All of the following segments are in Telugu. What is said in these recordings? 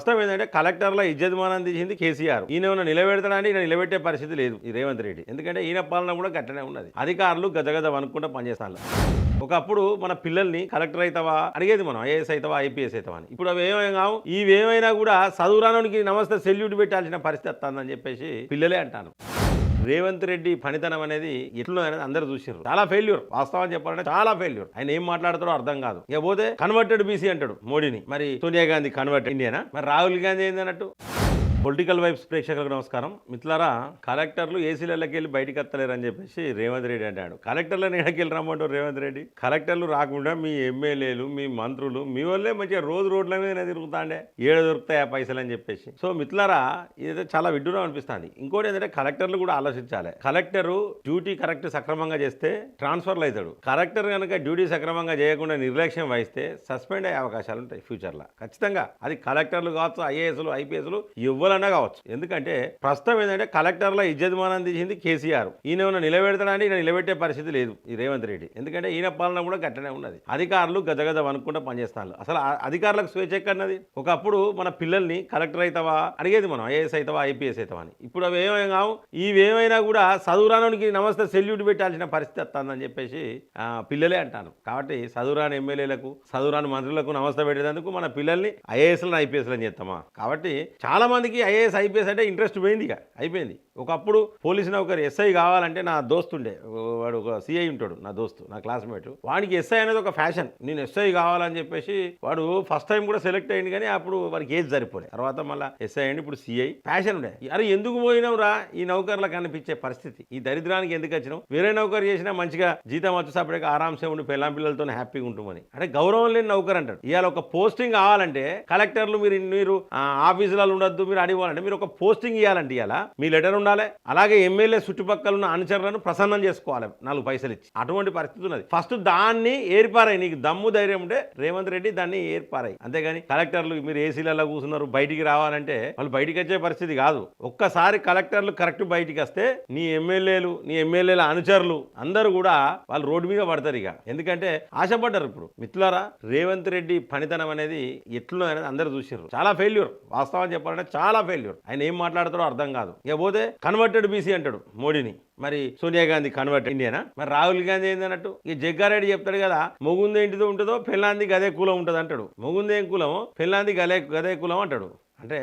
ప్రస్తుతం ఏంటంటే కలెక్టర్ల ఇజ్జతమానం తీసింది కేసీఆర్. ఈయన ఏమైనా నిలబెడతాడని ఈయన నిలబెట్టే పరిస్థితి లేదు ఈ రేవంత్ రెడ్డి. ఎందుకంటే ఈయన పాలన కూడా గట్టనే ఉన్నది. అధికారులు గజగజ అనుకుంటూ పనిచేస్తారు ఒకప్పుడు మన పిల్లల్ని కలెక్టర్ అవుతావా అడిగేది మనం ఐఏఎస్ అవుతావా ఐపీఎస్ అవుతావా అని. ఇప్పుడు అవి ఏమైనా కావు? ఇవేమైనా కూడా చదువురానికి నమస్తే సెల్యూట్ పెట్టాల్సిన పరిస్థితి వస్తుందని చెప్పేసి పిల్లలే అంటాను రేవంత్ రెడ్డి పనితనం అనేది ఎట్లు అనేది అందరూ చూసారు చాలా ఫెయిల్యూర్ వాస్తవం చెప్పాలంటే చాలా ఫెయిల్యూర్ ఆయన ఏం మాట్లాడతారో అర్థం కాదు. ఇకపోతే కన్వర్టెడ్ బీసీ అంటాడు మోడీని. మరి సోనియా గాంధీ కన్వర్ట్ ఇండియానా మరి రాహుల్ గాంధీ ఏంది అన్నట్టు? పొలిటికల్ వైబ్స్ ప్రేక్షకులకు నమస్కారం. మిత్రులారా కలెక్టర్లు ఏసీలకి వెళ్ళి బయటకు వస్తలేరు అని చెప్పేసి రేవంత్ రెడ్డి అంటాడు. కలెక్టర్లను ఎడకెళ్ళి రమ్మంటారు రేవంత్ రెడ్డి? కలెక్టర్లు రాకుండా మీ ఎమ్మెల్యేలు మీ మంత్రులు మీ వల్లే మంచిగా రోజు రోడ్ల మీద తిరుగుతాండే. ఏడ దొరుకుతాయి ఆ పైసలు అని చెప్పేసి. సో మిత్రులారా ఇదైతే చాలా విడ్డూరం అనిపిస్తుంది. ఇంకోటి ఏంటంటే కలెక్టర్లు కూడా ఆలోచించాలి. కలెక్టరు డ్యూటీ కరెక్ట్ సక్రమంగా చేస్తే ట్రాన్స్ఫర్లు అవుతాడు. కలెక్టర్ కనుక డ్యూటీ సక్రమంగా చేయకుండా నిర్లక్ష్యం వహిస్తే సస్పెండ్ అయ్యే అవకాశాలు ఉంటాయి ఫ్యూచర్లో. ఖచ్చితంగా. అది కలెక్టర్లు కావచ్చు ఐఏఎస్లు ఐపీఎస్లు ఎవరన్నా కావచ్చు. ఎందుకంటే ప్రస్తుతం ఏంటంటే కలెక్టర్ల ఇజ్జతమానం తీసింది కేసీఆర్. ఈయన ఏమైనా నిలబెడతాడని ఈయన నిలబెట్టే పరిస్థితి లేదు ఈ రేవంత్ రెడ్డి. ఎందుకంటే ఈయన పాలన కూడా గట్టనే ఉన్నది. అధికారులు గజగజ వనుకుంటా పనిచేస్తారు అసలు అధికారులకు స్వేచ్ఛ ఎక్కడన్నది ఒకప్పుడు మన పిల్లల్ని కలెక్టర్ అవుతావా అడిగేది మనం ఐఏఎస్ అవుతావా ఐపీఎస్ అవుతావా అని. ఇప్పుడు అవి ఏమైనా కావు. ఇవేమైనా కూడా చదువురానికి నమస్తే సెల్యూట్ పెట్టాల్సిన పరిస్థితి వస్తుందని చెప్పేసి ఆ, పిల్లలే అంటాను కాబట్టి చదువురాని ఎమ్మెల్యేలకు చదువురాని మంత్రులకు నమస్తే పెట్టేందుకు మన పిల్లల్ని ఐఏఎస్లను ఐపీఎస్లను చేస్తామా? కాబట్టి చాలా మందికి ఐఏఎస్ ఐపీఎస్ అంటే ఇంట్రెస్ట్ పోయింది ఇక. అయిపోయింది. ఒకప్పుడు పోలీసు నౌకరి ఎస్ఐ కావాలంటే నా దోస్తుండే వాడు ఒక సిఐ ఉంటాడు నా దోస్తు నా క్లాస్మేట్. వాడికి ఎస్ఐ అనేది ఒక ఫ్యాషన్. నేను ఎస్ఐ కావాలని చెప్పేసి వాడు ఫస్ట్ టైం కూడా సెలెక్ట్ అయ్యింది కానీ అప్పుడు వాడికి ఏజ్ సరిపోలే. తర్వాత మళ్ళీ ఎస్ఐ అండి ఇప్పుడు సిఐ. ఫ్యాషన్ ఉండే. అరే ఎందుకు పోయినావు రా? ఈ నౌకర్లకు అనిపించే పరిస్థితి. ఈ దరిద్రానికి ఎందుకు వచ్చినావు? వేరే నౌకరు చేసినా మంచిగా జీతం వచ్చి సపరేట్గా ఆరాంసే ఉండి పెళ్ళాం పిల్లలతో హ్యాపీగా ఉంటుందని. అంటే గౌరవం లేని నౌకర్ అంటాడు. ఇవాళ ఒక పోస్టింగ్ కావాలంటే కలెక్టర్లు మీరు మీరు ఆ, ఆఫీసులలో ఉండొద్దు మీరు అడిగాలంటే మీరు ఒక పోస్టింగ్ ఇవ్వాలంటే ఇలా మీ లెటర్ ఉండాలి. అలాగే ఎమ్మెల్యే చుట్టుపక్కల ఉన్న అనుచరులను ప్రసన్నం చేసుకోవాలి. నాలుగు పైసలు ఇచ్చి. అటువంటి పరిస్థితి ఉన్నది. ఫస్ట్ దాన్ని ఏర్పారాయి నీకు దమ్ము ధైర్యం ఉంటే రేవంత్ రెడ్డి దాన్ని ఏర్పారాయి అంతేగాని కలెక్టర్లు మీరు ఏసీలలో కూర్చున్నారు బయటికి రావాలంటే వాళ్ళు బయటికి వచ్చే పరిస్థితి కాదు. ఒక్కసారి కలెక్టర్లు కరెక్ట్ బయటికి వస్తే నీ ఎమ్మెల్యేలు నీ ఎమ్మెల్యేల అనుచరులు అందరూ కూడా వాళ్ళు రోడ్డు మీద పడతారు ఇక. ఎందుకంటే ఆశపడ్డారు ఇప్పుడు. మిత్రులారా రేవంత్ రెడ్డి పనితనం అనేది ఎట్లున్నది అనేది అందరూ చూసారు చాలా ఫెయిల్యూర్ వాస్తవం చెప్పాలంటే చాలా ఫెయిల్యూర్ ఆయన ఏం మాట్లాడతారో అర్థం కాదు. ఇక పోతే కన్వర్టెడ్ బీసీ అంటాడు మోడీని. మరి సోనియా గాంధీ కన్వర్ట్ ఇండియానా మరి రాహుల్ గాంధీ ఏందన్నట్టు ఈ జగ్గారెడ్డి చెప్తాడు కదా మొగుంది ఇంటిదో ఉంటుందో పెళ్ళాంది గదే కులం ఉంటుంది అంటాడు. మొగుంది ఏం కులం పెళ్ళాంది గదే గదే కులం అంటాడు. అంటే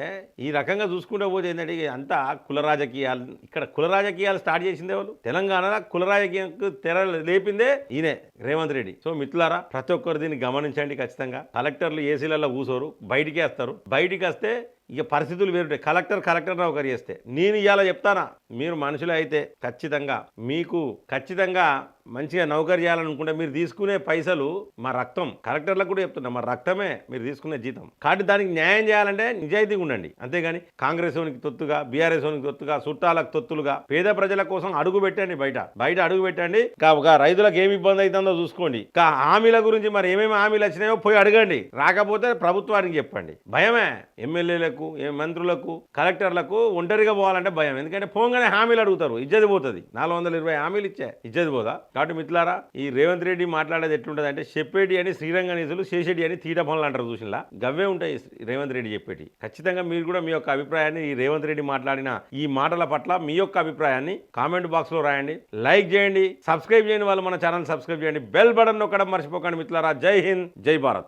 ఈ రకంగా చూసుకుంటే పోతే ఏంటంటే ఇక అంతా కుల రాజకీయాలు ఇక్కడ కుల రాజకీయాలు స్టార్ట్ చేసిందే వాళ్ళు. తెలంగాణలో కుల రాజకీయాలకు తెర లేపిందే ఈయనే రేవంత్ రెడ్డి. సో మిత్రులారా ప్రతి ఒక్కరు దీన్ని గమనించండి ఖచ్చితంగా. కలెక్టర్లు ఏసీలలో కూసోరు బయటికి వేస్తారు బయటికి వస్తే ఇక పరిస్థితులు వేరుంటాయి. కలెక్టర్ కలెక్టర్ నౌకరి చేస్తే. నేను ఇవాళ చెప్తానా? మీరు మనుషులు అయితే ఖచ్చితంగా మీకు ఖచ్చితంగా మంచిగా నౌకరి చేయాలనుకుంటే మీరు తీసుకునే పైసలు మా రక్తం. కలెక్టర్లకు కూడా చెప్తున్నా మా రక్తమే మీరు తీసుకునే జీతం. కాబట్టి దానికి న్యాయం చేయాలంటే నిజాయితీగా ఉండండి. అంతేగాని కాంగ్రెస్ ఓనికి తొత్తుగా బీఆర్ఎస్ ఓనికి తొత్తుగా చుట్టాలకు తొత్తులుగా పేద ప్రజల కోసం అడుగు పెట్టండి బయట. బయట అడుగు పెట్టండి. ఒక రైతులకు ఏమి ఇబ్బంది అవుతుందో చూసుకోండి. కా హామీల గురించి మరి ఏమేమి హామీలు వచ్చినాయో పోయి అడగండి. రాకపోతే ప్రభుత్వానికి చెప్పండి. భయమే. ఎమ్మెల్యేలకు ఏ మంత్రులకు కలెక్టర్లకు ఒంటరిగా పోవాలంటే భయం. ఎందుకంటే పోగానే హామీలు అడుగుతారు ఇజ్జది పోతుంది. నాలుగు వందల ఇరవై హామీలు ఇచ్చే ఇజ్జది పోదా? కాబట్టి మిత్రులారా ఈ రేవంత్ రెడ్డి మాట్లాడేది ఎట్లుంటుంది అంటే చెప్పేటి అని శ్రీరంగ నిధులు చేసేటి అని తీట పనులు అంటారు చూసిలా గవ్వే ఉంటాయి రేవంత్ రెడ్డి చెప్పేటి. ఖచ్చితంగా మీరు కూడా మీ యొక్క అభిప్రాయాన్ని ఈ రేవంత్ రెడ్డి మాట్లాడిన ఈ మాటల పట్ల మీ యొక్క అభిప్రాయాన్ని కామెంట్ బాక్స్లో రాయండి. లైక్ చేయండి సబ్స్క్రైబ్ చేయని వాళ్ళు మన ఛానల్ సబ్స్క్రైబ్ చేయండి. బెల్ బటన్ నొక్కడం మర్చిపోకండి మిత్రులారా. జై హింద్ జై భారత్.